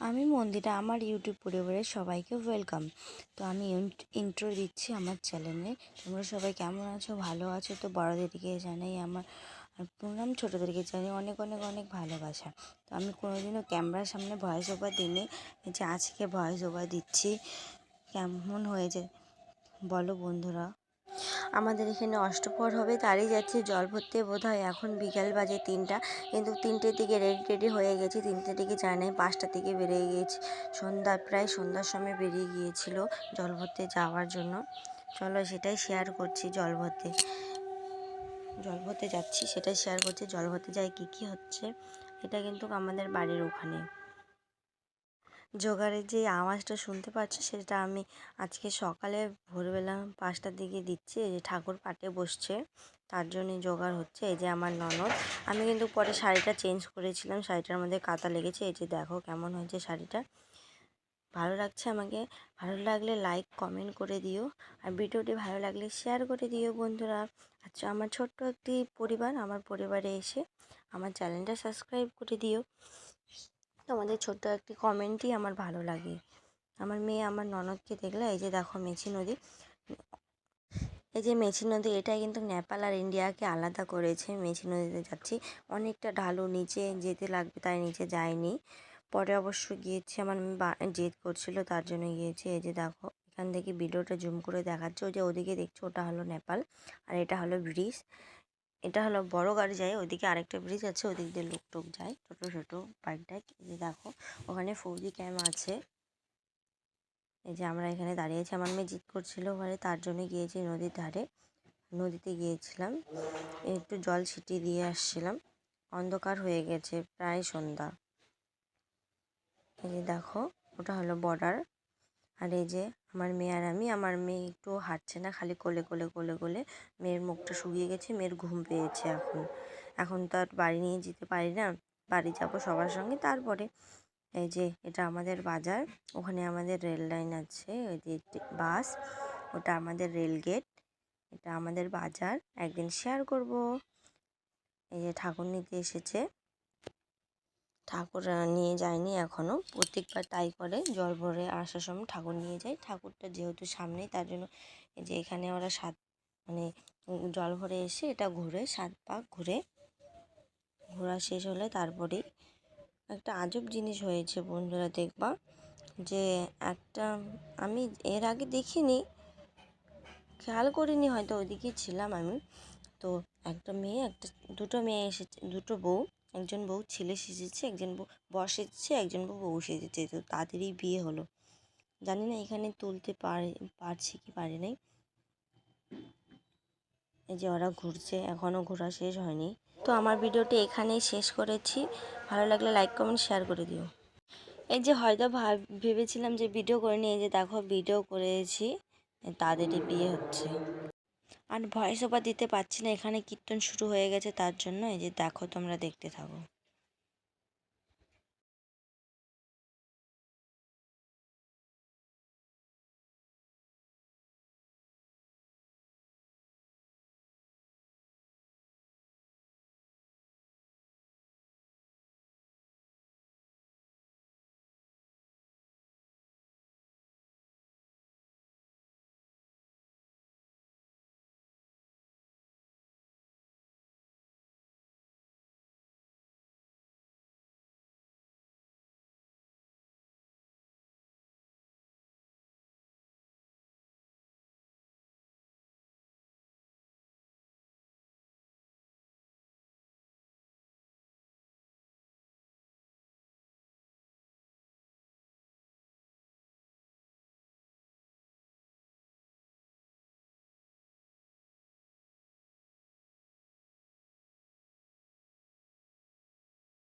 আমি মন্দিরা, আমার ইউটিউব পরিবারের সবাইকে ওয়েলকাম তো আমি ইন্ট্রো দিচ্ছি আমার চ্যানেলে তোমরা সবাই কেমন আছো? ভালো আছো? তো বড়োদেরকে জানাই আমার প্রণাম, ছোটোদেরকে জানাই অনেক অনেক অনেক ভালোবাসা। তো আমি কোনোদিনও ক্যামেরার সামনে ভয়েস ওভার দিইনি। যে আজকে ভয়েস ওভার দিচ্ছি। কেমন হয়েছে? বলো বন্ধুরা। আমাদের এখানে অষ্টপর হবে, তারই যাচ্ছে জল ভরতে বোধ হয় এখন বিকাল বাজে তিনটা, কিন্তু তিনটের দিকে রেডি টেডি হয়ে গেছি। তিনটের দিকে যায় নাই পাঁচটার দিকে বেরিয়ে গিয়েছি। সন্ধ্যা, প্রায় সন্ধ্যার সময় বেরিয়ে গিয়েছিল জল ভরতে যাওয়ার জন্য। চলো সেটাই শেয়ার করছি জল ভরতে। জল ভরতে যাচ্ছি, সেটাই শেয়ার করছি। জল ভরতে যাই কী কী হচ্ছে, এটা কিন্তু আমাদের বাড়ির ওখানে। জোগাড়ের যে আওয়াজটা শুনতে পাচ্ছি সেটা আমি আজকে সকালে ভোরবেলা পাঁচটার দিকে দিচ্ছি। এই যে ঠাকুর পাটে বসছে, তার জন্যই জোগাড় হচ্ছে। এই যে আমার ননদ, আমি কিন্তু পরে শাড়িটা চেঞ্জ করেছিলাম, শাড়িটার মধ্যে কাতা লেগেছে। এই যে দেখো কেমন হয়েছে শাড়িটা। ভালো লাগছে আমাকে? ভালো লাগলে লাইক কমেন্ট করে দিও। আর ভিডিওটি ভালো লাগলে শেয়ার করে দিও বন্ধুরা। আচ্ছা আমার ছোট্ট একটি পরিবার, আমার পরিবারে এসে আমার চ্যানেলটা সাবস্ক্রাইব করে দিও। তোমাদের ছোট্ট একটি কমেন্টই আমার ভালো লাগে। আমার মেয়ে আমার ননদকে দেখলে, এই যে দেখো মেছি নদী, এই যে মেছি নদী এটা কিন্তু নেপাল আর ইন্ডিয়াকে আলাদা করেছে। মেছি নদীতে যাচ্ছি, অনেকটা ঢালু, নিচে যেতে লাগবে তাই নিচে যায়নি পরে অবশ্য গিয়েছি, আমার জেদ করছিল, তার জন্য গিয়েছি। এই যে দেখো, এখান থেকে ভিডিওটা জুম করে দেখাচ্ছে। ওই যে ওদিকে দেখছ, ওটা হলো নেপাল, আর এটা হলো ব্রিজ এটা হলো বড় গাড়ি যায়, ওইদিকে আরেকটা ব্রিজ আছে ওদিক দিয়ে লোক টোক যায় ছোটো ছোটো বাইক টাইক এই দেখো, ওখানে ফৌজি ক্যাম্প আছে। এই যে আমরা এখানে দাঁড়িয়েছি আমার মেয়ে জিত করছিল ওখানে তার জন্য গিয়েছি নদীর ধারে। নদীতে গিয়েছিলাম, একটু জল ছিটিয়ে দিয়ে আসছিলাম, অন্ধকার হয়ে গেছে, প্রায় সন্ধ্যা। এই যে দেখো, ওটা হলো বর্ডার আর এই যে আমার মেয়ে আর আমি, আমার মেয়ে একটু হাঁটছে না, খালি কোলে কোলে কোলে কোলে। মেয়ের মুখটা শুকিয়ে গেছে, মেয়ের ঘুম পেয়েছে এখন। এখন তো আর বাড়ি নিয়ে যেতে পারি না, বাড়ি যাব সবার সঙ্গে। তারপরে এই যে এটা আমাদের বাজার, ওখানে আমাদের রেল লাইন আছে, ওই যে বাস, ওটা আমাদের রেল গেট, এটা আমাদের বাজার। একদিন শেয়ার করব। এই যে ঠাকুর নিতে এসেছে। ঠাকুর নিয়ে যায়নি এখনও প্রত্যেকবার তাই করে, জল ভরে আসার সময় ঠাকুর নিয়ে যায়। ঠাকুরটা যেহেতু সামনেই, তার জন্য যে এখানে ওরা সাত মানে জল ভরে এসে এটা ঘুরে, সাত পাক ঘুরে, ঘোরা শেষ হলে তারপরেই একটা আজব জিনিস হয়েছে বন্ধুরা, দেখবা যে একটা, আমি এর আগে দেখিনি, খেয়াল করিনি হয়তো ওইদিকে ছিলাম আমি। তো একটা মেয়ে, একটা, দুটো মেয়ে এসেছে, দুটো বউ। একজন বউ ছেলে সেজেছে, একজন বউ বর সেজেছে, একজন বউ বউ সেজেছে। তো তাদেরই বিয়ে হলো। জানি না এখানে তুলতে পারে, পারছি কি পারে নাই। এই যে ওরা ঘুরছে এখনও ঘোরা শেষ হয়নি। তো আমার ভিডিওটি এখানেই শেষ করেছি। ভালো লাগলে লাইক কমেন্ট শেয়ার করে দিও। এই যে হয়তো ভাব, ভেবেছিলাম যে ভিডিও করে নিয়ে যে দেখো ভিডিও করেছি, তাদেরই বিয়ে হচ্ছে। আর ভয়েস ওভার দিতে পারছি না, এখানে কীর্তন শুরু হয়ে গেছে, তার জন্য এই যে দেখো তোমরা দেখতে থাকো।